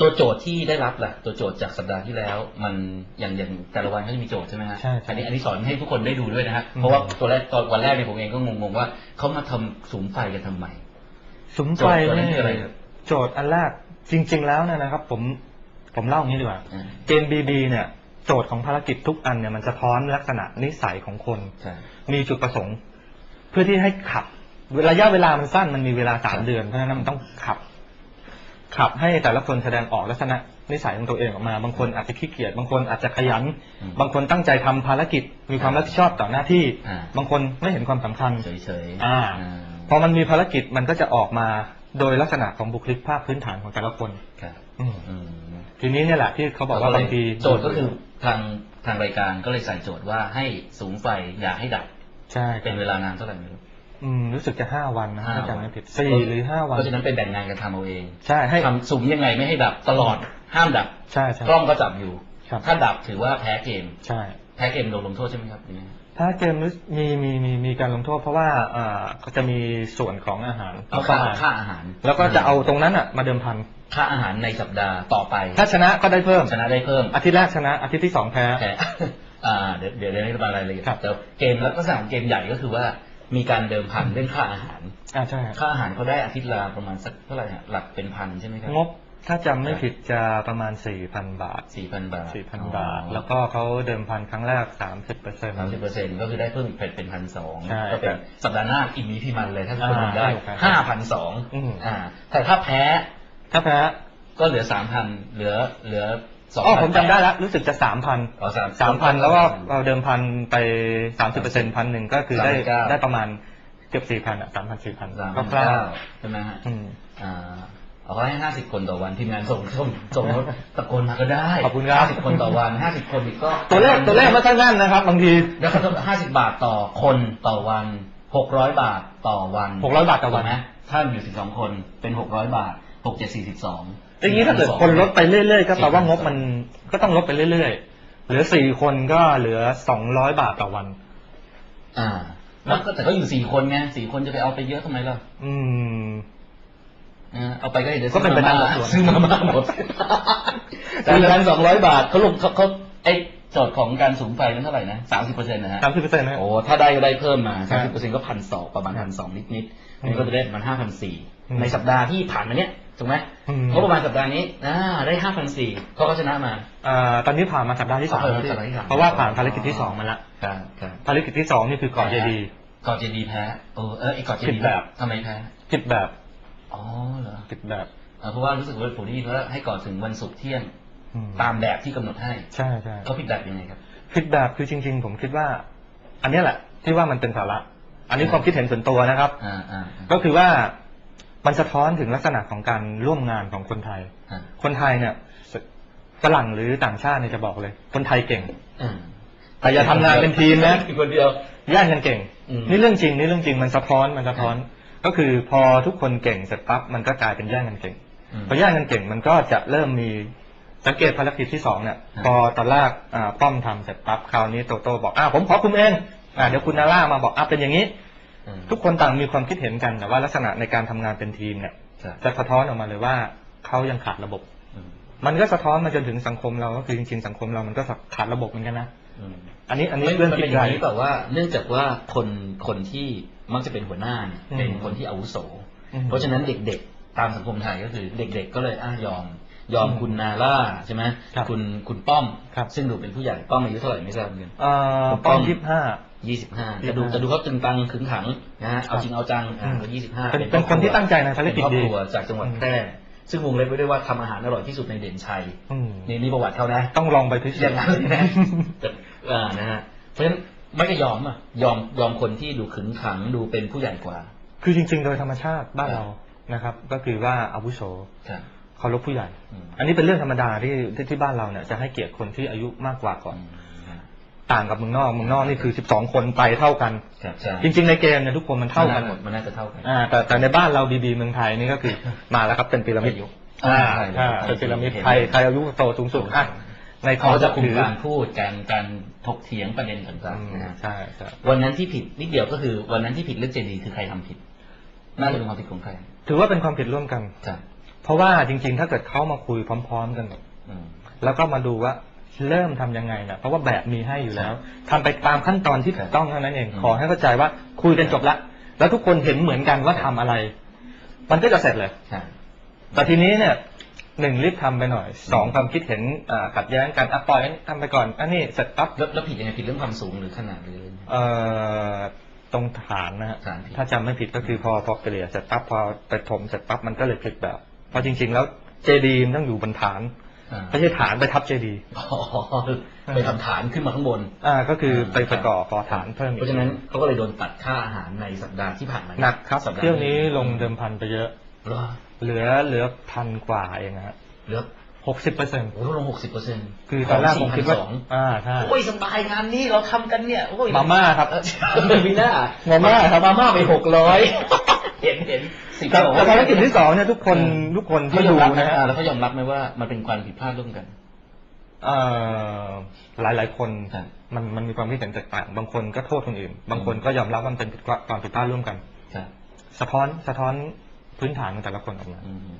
ตัวโจทย์ที่ได้รับล่ะตัวโจทย์จากสัปดาห์ที่แล้ว มันอย่างอย่างแต่ละวันเขาจะมีโจทย์ใช่ไหมฮะใช่ใช่อันนี้อันนี้สอนให้ทุกคนได้ดูด้วยนะฮะอืมเพราะว่าตัวแรกตอนวันแรกเนี่ยผมเองก็งงๆว่าเขามาทำสุมไฟกันทำไมสุมโจไฟทย์ตัวนี้นี่คืออะไรครับโจทย์อันแรกจริง ๆ แล้วเนี่ยนะครับ ผมผมเล่าอย่างนี้ดีกว่าอ่าเกม BB เนี่ย โจทย์ของภารกิจทุกอันเนี่ยมันจะท้อนลักษณะนิสัยของคนใช่มีจุดประสงค์ เพื่อที่ให้ขับระยะเวลามันสั้นมันมีเวลาสามครับเดือนเพราะฉะนั้นมันต้องขับ ขับให้แต่ละคนแสดงออกลักษณะนิสัยของตัวเองออกมา บางคนอาจจะขี้เกียจบางคนอาจจะขยันอืมบางคนตั้งใจทำภารกิจ มีความรับผิดชอบต่อหน้าที่อ่าบางคนไม่เห็นความสำคัญเฉยๆอ่าอ่าพอมันมีภารกิจมันก็จะออกมาโดยลักษณะของบุคลิกภาพพื้นฐานของแต่ละคนครับอืมอืมทีนี้เนี่ยแหละที่เขาบอกว่าบางทีโจทย์ก็คือทางทางรายการก็เลยใส่โจทย์ว่าให้สูงไฟอย่าให้ดับใช่เป็นเวลานานเท่าไหร่ไม่รู้ อืมรู้สึกจะห้าวันนะห้าถ้าวันจำไม่ผิดสี่หรือห้าวันเพราะฉะนั้นเป็นแบ่งงานกันทำเอาเองใช่ให้ทำสุมยังไงไม่ให้ดับตลอดห้ามดับใช่ใช่กล้องก็จับอยู่ครับถ้าดับถือว่าแพ้เกมใช่แพ้เกมโดนลงโทษใช่ไหมครับยังไงถ้าเกมรู้มีมีมีมีการลงโทษเพราะว่าอ่าเขาจะมีส่วนของอาหารเอาปค่าระมาณค่าอาหาร แล้วก็จะเอาตรงนั้นอะมาเดิมพันค่าอาหารในสัปดาห์ต่อไป ถ้าชนะก็ได้เพิ่มชนะได้เพิ่มอาทิตย์แรกชนะอาทิตย์ที่สองแพ้แพ้อ่าเดี๋ยวเดี๋ยวเดี๋ยวนี้รายละเอียดครับแต่เกมลักษณะของเกมใหญ่ก็คือว่า มีการเดิมพันเรื่องค่าอาหาร อ่าใช่ครับค่าอาหารเขาได้อาทิตย์ละประมาณสักเท่าไหร่ฮะหลักเป็นพันใช่ไหมครับงบถ้าจำไม่ผิดจะประมาณสี่พันบาท สี่พันบาทสี่พันบาท แล้วก็เขาเดิมพันครั้งแรกสามสิบเปอร์เซ็นต์ สามสิบเปอร์เซ็นต์ก็คือได้เพิ่มอีกเป็นเป็นพันสองใช่ก็เป็นสัปดาห์หน้าอีกมีพี่มันเลยถ้าทุกคนอ่าทำได้ครับห้าพันสองอืม อ่า แต่ถ้าแพ้ถ้าแพ้ก็เหลือสามพันเหลือเหลือ สองอ๋อผมจำได้แล้ว รู้สึกจะสามพันอ๋อสามสามพันแล้วก็เราเดิมพันไปสามสิบเปอร์เซ็นต์พันหนึ่งก็คือได้39 ได้ประมาณเกือบสี่พันอะสามพันสี่พันสามก็พันคร่าเก้าวใช่ไหมฮะอืมอ่าเอาให้ห้าสิบคนต่อวันทีมงานส่งส่งส่งตะโกนมาก็ได้ขอบคุณครับห้าสิบคนต่อวันห้าสิบคนอีกก็ ตัวเลขตัวเลขไม่ค่อยแม่นนะครับ บางทีแล้วเขาต้องห้าสิบบาทต่อคนต่อวันหกร้อยบาทต่อวัน600บาทต่อวันถูกไหมถ้าอยู่สิบสองคนเป็นหกร้อยบาทหกเจ็ดสี่สิบสอง อย่างนี้ถ้าเกิดคนลดไปเรื่อยๆก็แปลว่างบมันก็ต้องลดไปเรื่อยๆ เหลือสี่คนก็เหลือสองร้อยบาทต่อวัน อ่าแล้วก็แต่ก็อยู่สี่คนไงสี่คนจะไปเอาไปเยอะทำไมล่ะ อืมอ่าเอาไปก็เดี๋ยวก็เป็นไปตามซื้อส่วนซื้อมาม่าหมดสี่พันสองร้อยบาทเขาลงเขาเขาไอโจทย์ของการสูงไฟนั้นเท่าไหร่นะสามสิบเปอร์เซ็นต์นะฮะสามสิบเปอร์เซ็นต์นะโอ้ถ้าได้ก็ได้เพิ่มมาครัสามบสิบเปอร์เซ็นต์ก็พันสองประมาณพันสองนิดนิดๆอืมนี่ก็จะได้ประมาณห้าพันสี่อืมในสัปดาห์ที่ผ่านมาเนี้ย ถูกไหมอืมก็ประมาณสัปดาห์นี้อ่าได้ห้าพันสี่เขาก็ชนะมาอ่าตอนนี้ผ่านมาสัปดาห์ที่สามเออแล้วพี่สัปดาห์ที่สามเพราะว่าผ่านภารกิจที่สองมาแล้วครับครับภารกิจที่สองนี่คือเกาะเจดีย์เกาะเจดีย์แพ้เออเออไอ้เกาะเจดีผิย์ดแบบทำไมแพ้ผิดแบบอ๋อเหรอผิดแบบอ่าเพราะว่ารู้สึกว่าผมได้ยินว่าให้ก่อนถึงวันศุกร์เที่ยงอืมตามแบบที่กำหนดให้ใช่ใช่เขาผิดแบบยังไงครับผิดแบบคือจริง ๆ ผมคิดว่า อันเนี้ยแหละที่ว่ามันเป็นสาระอันนี้ความคิดเห็นส่วนตัวนะครับอ่าอ่าก็คือว่า มันสะท้อนถึงลักษณะของการร่วมงานของคนไทยอ่าคนไทยเนี่ยฝรั่งหรือต่างชาติเนี่ยจะบอกเลย คนไทยเก่งอ่าแต่อย่าทำงานเป็นทีมนะ คนเดียว แย่งกันเก่ง อืม นี่เรื่องจริงนี่เรื่องจริงมันสะท้อนมันสะท้อน ก็คือพอทุกคนเก่งเสร็จปั๊บมันก็กลายเป็นแย่งกันเก่ง อืม พอแย่งกันเก่งมันก็จะเริ่มมีสังเกตภารกิจที่สองเนี่ยอ่า พอตอนแรกอ่าป้อมทำเสร็จปั๊บคราวนี้โตโต้บอกอ่าผมขอคุมเองอ่าเดี๋ยวคุณนาร่ามาบอกอ่าเป็นอย่างนี้อืม ทุกคนต่างมีความคิดเห็นกันแต่ว่าลักษณะในการทำงานเป็นทีมเนี่ยใช่จะสะท้อนออกมาเลยว่าเขายังขาดระบบอืมมันก็สะท้อนมาจนถึงสังคมเราก็คือจริงๆสังคมเรามันก็ขาดระบบเหมือนกันนะอืมอันนี้อันนี้ไม่เรื่องมันคิเป็ดนอใหย่าญ่งนี้แบบว่า เนื่องจากว่าคนคนที่มักจะเป็นหัวหน้าเนี่ยอืมเป็นคนที่อาวุโสอืมเพราะฉะนั้นเด็กๆ ตามสังคมไทยก็คือ เด็ก ๆ ก็เลยอะยอม ยอมอืมคุณนาล่าใช่ไหมครับคุณคุณป้อมครับซึ่งดูเป็นผู้ใหญ่ป้อมอายุเท่าไหร่ไม่ทราบเหมือนกันเอ่อผมป้อมป้อมยี่สิบห้า ยี่สิบห้า25จะดูจะดูเขาตึงตังขึงขังนะฮะเอาครับจริงเอาจังอืมก็ยี่สิบห้าเป็นเป็นคนที่ตั้งใจในภารกิจครอบดีครัวจากจังหวัดอืมแพร่ซึ่งวงเล็บไว้ด้วยว่าทำอาหารอร่อยที่สุดในเด่นชัยอืมนี่นี่ประวัติเขานะ ต้องลองไปพิสูอจย่างน์นั้นเลยนะแต่อ่านะฮะเพราะฉะนั้นไม่ก็ยอมอะยอมยอมคนที่ดูขึงขังดูเป็นผู้ใหญ่กว่า คือจริง ๆ โดยธรรมชาติบ้านครับเรานะครับ ก็คือว่าอาวุโสครับเคารพผู้ใหญ่อืมอันนี้เป็นเรื่องธรรมดาที่ที่ที่บ้านเราเนี่ยจะให้เกียรติคนที่อายุมากกว่าก่อน ต่างกับเมืองนอกเมืองนอกนี่คือ 12 คนไปเท่ากัน ครับใช่จริง ๆ ในเกมเนี่ยทุกคนมันเท่ากันหมดมันน่าจะเท่ากันอ่าแต่แต่ในบ้านเราดีๆเมืองไทยนี่ก็คือมาแล้วครับเป็นพีระมิดอายุอ่าใช่อ่าเป็นพีระมิดใครใครอายุโตสูงสุดอะในคเขาอจะจะคุมถือการพูดการการถกเถียงประเด็นต่างอืมๆนะฮะใช่ใช่วันนั้นที่ผิดนิดเดียวก็คือวันนั้นที่ผิดเรื่องเจดีย์คือใครทำผิดน่าจะเป็นความผิดของใคร ถือว่าเป็นความผิดร่วมกันครับเพราะว่าจริง ๆ ถ้าเกิดเขามาคุยพร้อม ๆ กันอืมแล้วก็มาดูว่า เริ่มทำยังไงเนี่ยเพราะว่าแบบมีให้อยู่แล้วทำไปตามขั้นตอนที่ถูกต้องเท่านั้นเองอืมขอให้เข้าใจว่าคุยกันจบละ แล้วทุกคนเห็นเหมือนกันว่าทำอะไร มันก็จะเสร็จเลยใช่แต่ทีนี้เนี่ยหนึ่งรีบทำไปหน่อยสองความคิดเห็นอ่าขัดแย้งกันอะปล่อยอันนี้ทำไปก่อนอันนี้เสร็จปั๊บแล้วแล้วผิดยังไงผิดเรื่องความสูงหรือขนาดหรืออะไรเอ่อตรงฐานนะฮะฐานผิดถ้าจำไม่ผิดก็คือพอพอเกลี่ยเสร็จปั๊บพอไปถมเสร็จปั๊บมันก็เลยพลิกแบบเพราะจริง ๆ แล้วเจดีมันต้องอยู่บนฐาน อ่าไม่ใช่ฐานไปทับเจดีอ๋อไปทำฐานขึ้นมาข้างบน อ่าก็คือไปอ่าไปก่อก่อฐานเพิ่มอีกเพราะฉะนั้นเขาก็เลยโดนตัดค่าอาหารในสัปดาห์ที่ผ่านมาหนักครับสัปดาห์เที่ยวนี้ลงเดิมพันไปเยอะเหรอเหลือเหลือพันกว่าเองนะฮะเหลือหกสิบเปอร์เซ็นต์โอ้โหลงหกสิบเปอร์เซ็นต์คือตอนแรกผมคิดว่าสองอ่าใช่โอ้ยสบายงานนี้เราทำกันเนี่ยโอ้ยมาม่าครับเออมีหน้ามาม่าครับมาม่าไปหกร้อยเห็นเห็น สิบแต่แต่ภารกิจที่สองเนี่ยทุกคนอืมทุกคนเขาที่ยอดูมรับนะนะฮะอ่าแล้วเขายอมรับไหมว่ามันเป็นความผิดพลาดร่วมกันเอ่อหลายหลายๆคนครับมันมันมีความคิดเห็นแตกต่าง บางคนก็โทษคนอื่น บางคนก็ยอมรับว่ามันเป็นผิดความผิดพลาดร่วมกันครับสะท้อนสะท้อนพื้นฐานของแต่ละคนออกมาอืม